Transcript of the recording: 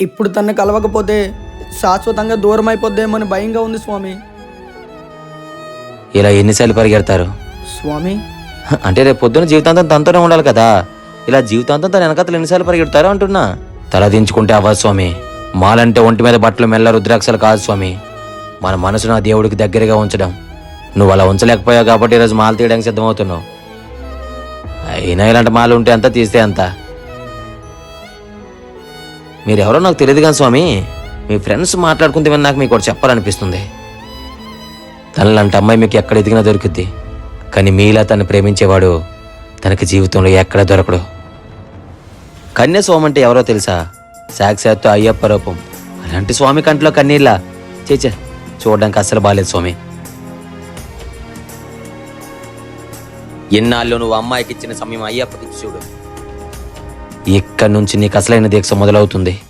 ఇప్పుడు తన్ని కలవకపోతే శాశ్వతంగా దూరం అయిపోద్దేమని భయంగా ఉంది స్వామి. ఇలా ఎన్నిసార్లు పరిగెడతారు? స్వామి? అంటే రేపు పొద్దున జీవితాంతం తనతోనే ఉండాలి కదా. ఇలా జీవితాంతం తన వెనకతలు ఎన్నిసార్లు పరిగెడతారు అంటున్నా. తల దించుకుంటే అవ్వదు స్వామి. మాలంటే ఒంటి మీద బట్టలు మెల్ల రుద్రాక్షలు కాదు స్వామి. మన మనసును ఆ దేవుడికి దగ్గరగా ఉంచడం. నువ్వు అలా ఉంచలేకపోయావు కాబట్టి ఈరోజు మాల తీయడానికి సిద్ధమవుతున్నావు. అయినా ఇలాంటి మాలు ఉంటే అంత తీస్తే అంత. మీరెవరో నాకు తెలియదు కానీ స్వామి మీ ఫ్రెండ్స్ మాట్లాడుకుంటే విని నాకు మీకు ఒకటి చెప్పాలనిపిస్తుంది. తనలాంటి అమ్మాయి మీకు ఎక్కడ ఎదిగినా దొరుకుద్ది. కానీ మీలా తను ప్రేమించేవాడు తనకి జీవితంలో ఎక్కడ దొరకడు. కన్యాస్వామి అంటే ఎవరో తెలుసా? సాక్షాత్తు అయ్యప్ప రూపం. అలాంటి స్వామి కంట్లో కన్నీళ్ళ? చేచే చూడడానికి అస్సలు బాగాలేదు స్వామి. ఎన్నాళ్ళు నువ్వు అమ్మాయికి ఇచ్చిన సమయం అయ్యప్పకి చూడు. ఇక్కడి నుంచి నీకు అసలైన దీక్ష మొదలవుతుంది.